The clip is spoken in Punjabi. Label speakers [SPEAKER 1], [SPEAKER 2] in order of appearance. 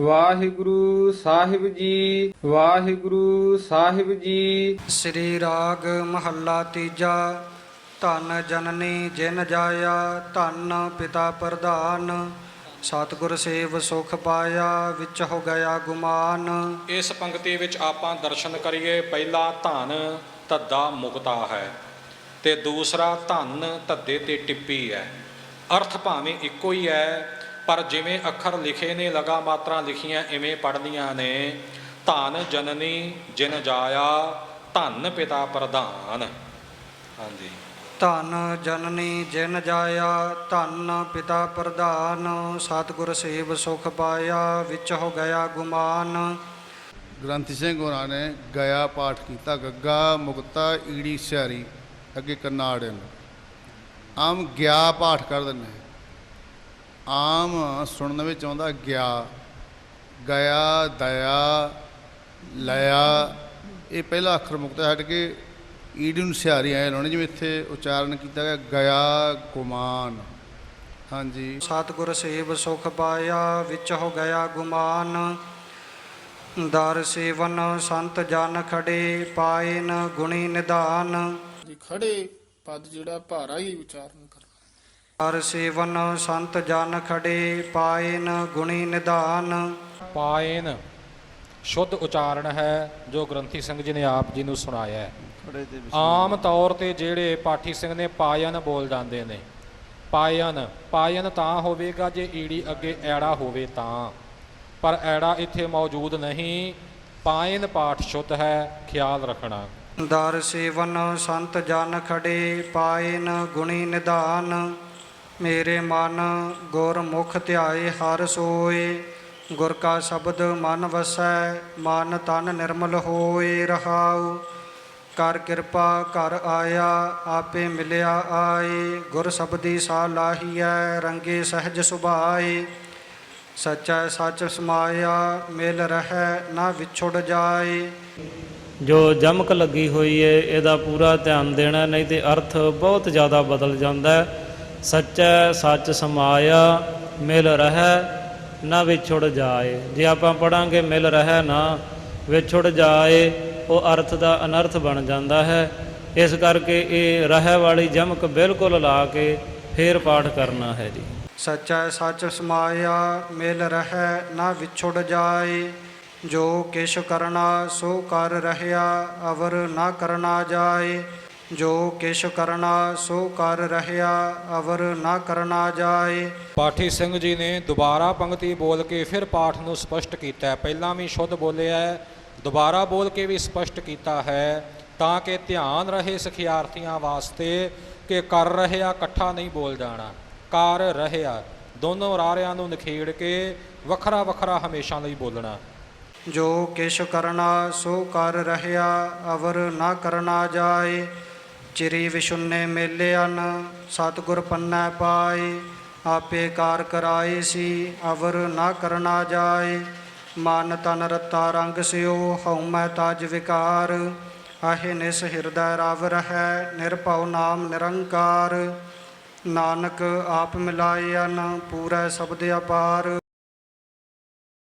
[SPEAKER 1] ਵਾਹਿਗੁਰੂ ਸਾਹਿਬ ਜੀ ਵਾਹਿਗੁਰੂ ਸਾਹਿਬ ਜੀ।
[SPEAKER 2] ਸ੍ਰੀ ਰਾਗ ਮਹੱਲਾ ਤੀਜਾ ਧੰਨ ਜਨਨੀ ਜਿਨ ਜਾਇਆ ਧੰਨ ਪਿਤਾ ਪ੍ਰਧਾਨ। ਸਤਿਗੁਰ ਸੇਵ ਸੁਖ ਪਾਇਆ ਵਿੱਚ ਹੋ ਗਿਆ ਗੁਮਾਨ।
[SPEAKER 3] ਇਸ ਪੰਕਤੀ ਵਿੱਚ ਆਪਾਂ ਦਰਸ਼ਨ ਕਰੀਏ ਪਹਿਲਾ ਧਨ ਧੱਦਾ ਮੁਕਤਾ ਹੈ ਤੇ ਦੂਸਰਾ ਧਨ ਧੱਦੇ ਤੇ ਟਿੱਪੀ ਹੈ। ਅਰਥ ਭਾਵੇਂ ਇੱਕੋ ਹੀ ਹੈ ਪਰ ਜਿਵੇਂ ਅੱਖਰ ਲਿਖੇ ਨੇ ਲਗਾ ਮਾਤਰਾ ਲਿਖੀਆਂ ਇਵੇਂ ਪੜ੍ਹਨੀਆਂ ਨੇ। ਧਨ ਜਨਨੀ ਜਿਨ ਜਾਇਆ ਧਨ ਪਿਤਾ ਪ੍ਰਧਾਨ। ਹਾਂਜੀ।
[SPEAKER 2] ਧੰਨ ਜਨਨੀ ਜਿਨ ਜਾਇਆ ਧੰਨ ਪਿਤਾ ਪ੍ਰਧਾਨ। ਸਤਿਗੁਰ ਸੇਵ ਸੁਖ ਪਾਇਆ ਵਿੱਚ ਹੋ ਗਿਆ ਗੁਮਾਨ।
[SPEAKER 4] ਗ੍ਰੰਥੀ ਸਿੰਘ ਹੋਰਾਂ ਨੇ ਗਿਆ ਪਾਠ ਕੀਤਾ ਗੱਗਾ ਮੁਕਤਾ ਈੜੀ ਸਿਆਰੀ ਅੱਗੇ ਕਰਨਾੜਨ ਆਮ ਗਿਆ ਪਾਠ ਕਰ ਦਿੰਦੇ। ਆਮ ਸੁਣਨ ਵਿੱਚ ਆਉਂਦਾ ਗਿਆ ਗਿਆ ਦਇਆ ਲਿਆ ਇਹ ਪਹਿਲਾ ਅੱਖਰ ਮੁਕਤਾ ਹਟ ਕੇ ਈੜੀ ਨੂੰ ਸਿਆਰੀ ਆਏ ਲਾਉਣੇ ਜਿਵੇਂ ਇੱਥੇ ਉਚਾਰਨ ਕੀਤਾ ਗਿਆ ਗਿਆ ਗੁਮਾਨ। ਹਾਂਜੀ।
[SPEAKER 2] ਸਤਿਗੁਰ ਸੇਵ ਸੁਖ ਪਾਇਆ ਵਿੱਚ ਹੋ ਗਿਆ ਗੁਮਾਨ। ਦਰ ਸੇਵਨ ਸੰਤ ਜਨ ਖੜੇ ਪਾਇਨ ਗੁਣੀ ਨਿਧਾਨ।
[SPEAKER 5] ਜੀ ਖੜੇ ਪਦ ਜਿਹੜਾ ਭਾਰਾ ਹੀ ਉਚਾਰਨ ਕਰਨਾ
[SPEAKER 2] ਦਰ ਸੇਵਨ ਸੰਤ ਜਨ ਖੜੇ ਪਾਇਨ ਗੁਣੀ ਨਿਧਾਨ।
[SPEAKER 3] ਪਾਇਨ ਸ਼ੁੱਧ ਉਚਾਰਨ ਹੈ ਜੋ ਗ੍ਰੰਥੀ ਸਿੰਘ ਜੀ ਨੇ ਆਪ ਜੀ ਨੂੰ ਸੁਣਾਇਆ ਹੈ। ਆਮ ਤੌਰ ਤੇ ਜਿਹੜੇ ਪਾਠੀ ਸਿੰਘ ਨੇ ਪਾਇਨ ਬੋਲ ਜਾਂਦੇ ਨੇ। ਪਾਇਨ ਪਾਇਨ ਤਾਂ ਹੋਵੇਗਾ ਜੇ ਈੜੀ ਅੱਗੇ ਐੜਾ ਹੋਵੇ ਤਾਂ। ਪਰ ਐੜਾ ਇੱਥੇ ਮੌਜੂਦ ਨਹੀਂ ਪਾਇਨ ਪਾਠ ਸ਼ੁੱਧ ਹੈ ਖਿਆਲ ਰੱਖਣਾ।
[SPEAKER 2] ਦਰ ਸੇਵਨ ਸੰਤ ਜਨ ਖੜੇ ਪਾਇਨ ਗੁਣੀ ਨਿਧਾਨ। ਮੇਰੇ ਮਨ ਗੁਰਮੁਖ ਧਿਆਏ, ਹਰ ਸੋਏ। ਗੁਰ ਕਾ ਸ਼ਬਦ ਮਨ ਵਸੈ, ਮਨ ਤਨ ਨਿਰਮਲ ਹੋਏ ਰਹਾਉ। ਕਰ ਕਿਰਪਾ ਘਰ ਆਇਆ, ਆਪੇ ਮਿਲਿਆ ਆਏ। ਗੁਰ ਸ਼ਬਦੀ ਸਾ ਲਾਹੀਐ, ਰੰਗੇ ਸਹਿਜ ਸੁਭਾਏ। ਸੱਚਾ ਸੱਚ ਸਮਾਇਆ, ਮਿਲ ਰਹਿ ਨਾ ਵਿਛੁੜ ਜਾਏ।
[SPEAKER 6] ਜੋ ਜਮਕ ਲੱਗੀ ਹੋਈ ਏ, ਇਹਦਾ ਪੂਰਾ ਧਿਆਨ ਦੇਣਾ, ਨਹੀਂ ਤੇ ਅਰਥ ਬਹੁਤ ਜ਼ਿਆਦਾ ਬਦਲ ਜਾਂਦਾ ਹੈ। ਸੱਚਾ ਸੱਚ ਸਮਾਇਆ ਮਿਲ ਰਹਿ, ਨਾ ਵਿਛੁੜ ਜਾਏ। ਜੇ ਆਪਾਂ ਪੜਾਂਗੇ ਮਿਲ ਰਹਿ ਨਾ ਵਿਛੁੜ ਜਾਏ, ਉਹ ਅਰਥ ਦਾ ਅਨਰਥ ਬਣ ਜਾਂਦਾ ਹੈ। ਇਸ ਕਰਕੇ ਇਹ ਰਹਿ ਵਾਲੀ ਜਮਕ ਬਿਲਕੁਲ ਲਾ ਕੇ ਫੇਰ ਪਾਠ ਕਰਨਾ ਹੈ ਜੀ।
[SPEAKER 2] ਸੱਚਾ ਸੱਚ ਸਮਾਇਆ ਮਿਲ ਰਹਿ, ਨਾ ਵਿਛੁੜ ਜਾਏ। ਜੋ ਕਿਛ ਕਰਨਾ ਸੋ ਕਰ ਰਹਿਆ, ਅਵਰ ਨਾ ਕਰਨਾ ਜਾਏ। ਜੋ ਕਿਛ ਕਰਨਾ ਸੋ ਕਰ ਰਹਿਆ ਅਵਰ ਨਾ ਕਰਨਾ ਜਾਏ।
[SPEAKER 3] ਪਾਠੀ ਸਿੰਘ ਜੀ ਨੇ ਦੁਬਾਰਾ ਪੰਕਤੀ ਬੋਲ ਕੇ ਫਿਰ ਪਾਠ ਨੂੰ ਸਪਸ਼ਟ ਕੀਤਾ। ਪਹਿਲਾਂ ਵੀ ਸ਼ੁੱਧ ਬੋਲਿਆ ਹੈ ਦੁਬਾਰਾ ਬੋਲ ਕੇ ਵੀ ਸਪਸ਼ਟ ਕੀਤਾ ਹੈ ਤਾਂ ਕਿ ਧਿਆਨ ਰਹੇ ਸਿਖਿਆਰਥੀਆਂ ਵਾਸਤੇ ਕਿ ਕਰ ਰਹਿਆ ਇਕੱਠਾ ਨਹੀਂ ਬੋਲ ਜਾਣਾ। ਕਰ ਰਹਿਆ ਦੋਨੋਂ ਰਾਰਿਆਂ ਨੂੰ ਨਿਖੇੜ ਕੇ ਵੱਖਰਾ ਵੱਖਰਾ ਹਮੇਸ਼ਾ ਲਈ ਬੋਲਣਾ।
[SPEAKER 2] ਜੋ ਕਿਛ ਕਰਨਾ ਸੋ ਕਰ ਰਹਿਆ ਅਵਰ ਨਾ ਕਰਨਾ ਜਾਏ। ਚਿਰੀ ਵਿਸ਼ੁੰਨੇ ਮੇਲਿਆਨ ਸਤਿਗੁਰ ਪੰਨੈ ਪਾਏ, ਆਪੇ ਕਾਰ ਕਰਾਏ ਸੀ, ਅਵਰ ਨਾ ਕਰਨਾ ਜਾਏ। ਮਨ ਤਨ ਰਤਾ ਰੰਗ ਸਿਓ ਹਉਮੈ ਤਜ ਵਿਕਾਰ। ਆਹੇ ਨਿਸ ਹਿਰਦੈ ਰਵ ਰਹੈ, ਨਿਰਭਉ ਨਾਮ ਨਿਰੰਕਾਰ। ਨਾਨਕ ਆਪ ਮਿਲਾਇਨ ਪੂਰੈ ਸ਼ਬਦ ਅਪਾਰ।